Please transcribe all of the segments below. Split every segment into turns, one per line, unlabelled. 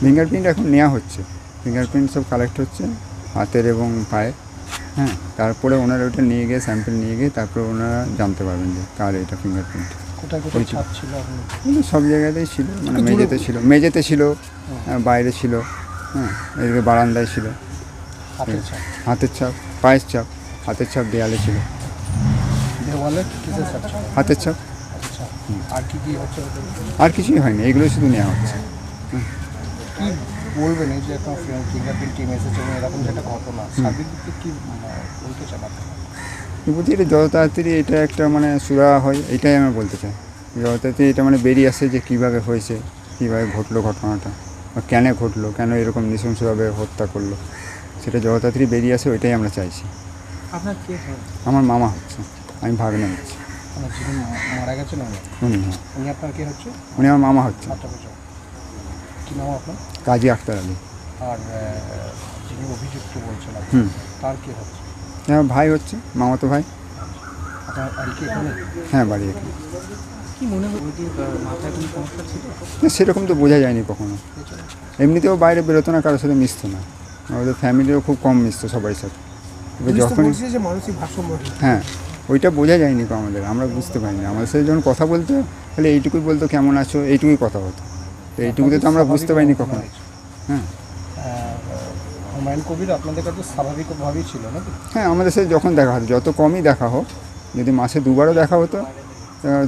Fingerprint এখন নেওয়া হচ্ছে। ফিঙ্গারপ্রিন্ট সব কালেক্ট হচ্ছে হাতের এবং পায়ে। হ্যাঁ তারপরে ওনারা ওটা নিয়ে গিয়ে স্যাম্পল নিয়ে গিয়ে তারপরে ওনারা জানতে পারবেন যে কার এটা ফিঙ্গারপ্রিন্ট সব জায়গাতেই ছিল মানে মেঝেতে ছিল। মেঝেতে ছিল হ্যাঁ, বাইরে ছিল হ্যাঁ এদিকে বারান্দায় ছিল।
হাতের ছাপ।
পায়ের ছাপ হাতের ছাপ দেয়ালে ছিল। হাতের ছাপ।
আর
কিছুই হয়নি এগুলো শুধু নেওয়া হচ্ছে।
কি বলবেন এই যে একটা ফিঙ্গারপ্রিন্ট টিম এসেছে এবং এরকম যে একটা ঘটনা সার্বিক কি বলতে চান
বলছি এটা যত তাড়াতাড়ি এটা একটা মানে সুরা হয় এটাই আমি বলতে চাই। যত তাড়াতাড়ি এটা মানে বেরিয়ে আসে যে কীভাবে হয়েছে কীভাবে ঘটলো ঘটনাটা বা কেন ঘটলো কেন এরকম নৃশংসভাবে হত্যা করল সেটা যত তাড়াতাড়ি বেরিয়ে আসে ওইটাই আমরা চাইছি।
আপনার কে
আমার মামা হচ্ছে আমি ভাগনা হচ্ছি।
মানে যিনি মারা গেছেন উনি?
উনি হ্যাঁ।
আপনার কে হচ্ছে?
উনি আমার মামা হচ্ছে
আচ্ছা কি নাম আপনার?
কাজী আক্তার আলী।
আর যিনি অভিযুক্ত বলছেন
হুম।
তার কি হচ্ছে?
আমার ভাই হচ্ছে মামাতো ভাই।
আপনার আর কি এখানে?
হ্যাঁ বাড়ি এখানে।
কি মনে হয় মাথায় কোনো সমস্যা ছিল?
না, সেরকম তো বোঝা যায়নি কখনো। এমনিতেও বাইরে বেরোতো না কারোর সাথে মিশতো না। আমাদের ফ্যামিলিও খুব কম মিশতো সবাই সাথে। এবার যখন
মানসিক ভারসাম্য
হ্যাঁ ওইটা বোঝা যায়নি আমাদের আমরা বুঝতে পারিনি। আমাদের সাথে যখন কথা বলতো তাহলে এইটুকুই বলতো কেমন আছো? এইটুকুই কথা হতো তো এইটুকুতে তো আমরা বুঝতে পারিনি কখনো। হ্যাঁ।
হুমায়ুন কবির আপনাদের কাছে স্বাভাবিকভাবেই ছিল নাকি
হ্যাঁ আমাদের সাথে যখন দেখা হতো যত কমই দেখা হোক যদি মাসে দুবারও দেখা হতো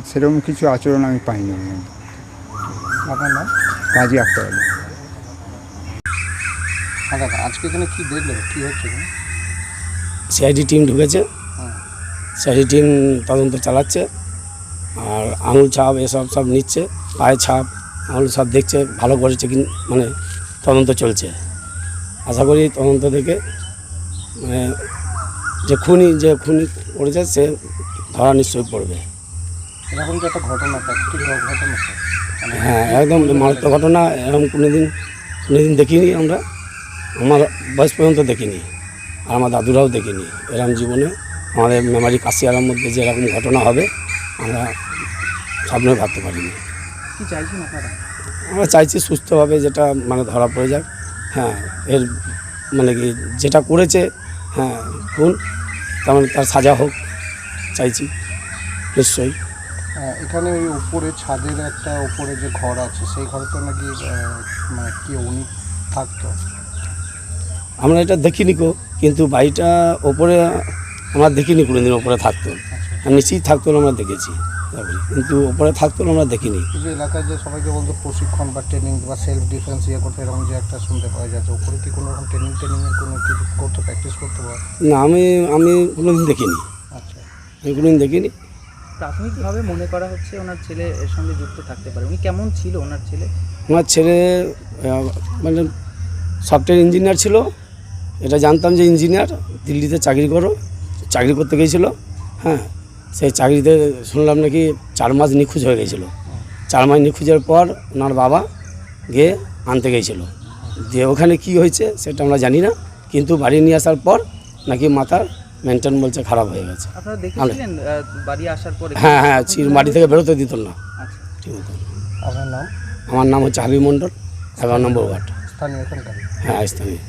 সেরকম কিছু আচরণ আমি পাইনি।
আপনার নাম?
কাজী আক্তার আলী।
হ্যাঁ দাদা আজকে এখানে কি দেখলেন? কি হচ্ছে
সিআইডি টিম ঢুকেছে। সিআইডি টিম তদন্ত চালাচ্ছে। আর আঙুল ছাপ এসব সব নিচ্ছে পায়ে ছাপ। আঙুল সব দেখছে ভালো করেছে কি মানে তদন্ত চলছে। আশা করি তদন্ত থেকে মানে যে খুনি যে খুনি করেছে সে ধরা নিশ্চয়ই পড়বে।
এরকম একটা ঘটনা ঘটনা মানে
হ্যাঁ একদম মারাত্মক ঘটনা এরকম কোনোদিন কোনোদিন দেখিনি আমরা। আমার বয়স পর্যন্ত দেখিনি আর আমার দাদুরাও দেখিনি। এরকম জীবনে আমাদের মেমারি কাশিয়ারার মধ্যে যে এরকম ঘটনা হবে আমরা স্বপ্নে ভাবতে পারিনি।
কি চাইছেন আপনারা?
আমরা চাইছি সুস্থভাবে যেটা মানে ধরা পড়ে যাক। হ্যাঁ এর মানে কি যেটা করেছে হ্যাঁ কোন তার মানে তার সাজা হোক চাইছি নিশ্চয়ই।
এখানে ওই উপরে ছাদের একটা উপরে যে ঘর আছে সেই ঘরটা নাকি মানে কি উনি থাকতো?
আমরা এটা দেখিনি কো কিন্তু বাড়িটা ওপরে আমরা দেখিনি কোনোদিন ওপরে থাকতো। আর নিচেই থাকতো আমরা দেখেছি। কিন্তু ওপরে থাকতো আমরা দেখিনি।
এই যে এলাকায় যে সবাইকে বলতো প্রশিক্ষণ বা ট্রেনিং বা সেলফ ডিফেন্স ইয়ে করতে এরকম যে একটা শুনতে পাওয়া যাচ্ছে উপরে কি কোনো রকম ট্রেনিং ট্রেনিংয়ের কোনো কিছু করতে প্র্যাকটিস করতে পারে?
না আমি আমি কোনোদিন দেখিনি।
আচ্ছা।
আমি কোনোদিন দেখিনি।
প্রাথমিকভাবে মনে করা হচ্ছে ওনার ছেলে এর সঙ্গে যুক্ত থাকতে পারে। উনি কেমন ছিল ওনার ছেলে?
আমার ছেলে মানে সফটওয়্যার ইঞ্জিনিয়ার ছিল। এটা জানতাম যে ইঞ্জিনিয়ার দিল্লিতে চাকরি করো চাকরি করতে গিয়েছিল। হ্যাঁ সেই চাকরিতে শুনলাম নাকি চার মাস নিখোঁজ হয়ে গেছিল। চার মাস নিখোঁজের পর ওনার বাবা গিয়ে আনতে গিয়েছিল দিয়ে ওখানে কি হয়েছে সেটা আমরা জানি না কিন্তু বাড়ি নিয়ে আসার পর নাকি মাথার মেনটেন বলছে খারাপ হয়ে গেছে।
আপনারা দেখেছিলেন আহ, বাড়ি আসার পরে?
হ্যাঁ হ্যাঁ চির মাটি থেকে বেরোতে দিত না।
আচ্ছা।
ঠিক মতো
আপনার নাম?
আমার নাম হচ্ছে হাবিব মণ্ডল এগারো নম্বর ওয়ার্ড। হ্যাঁ স্থানীয়।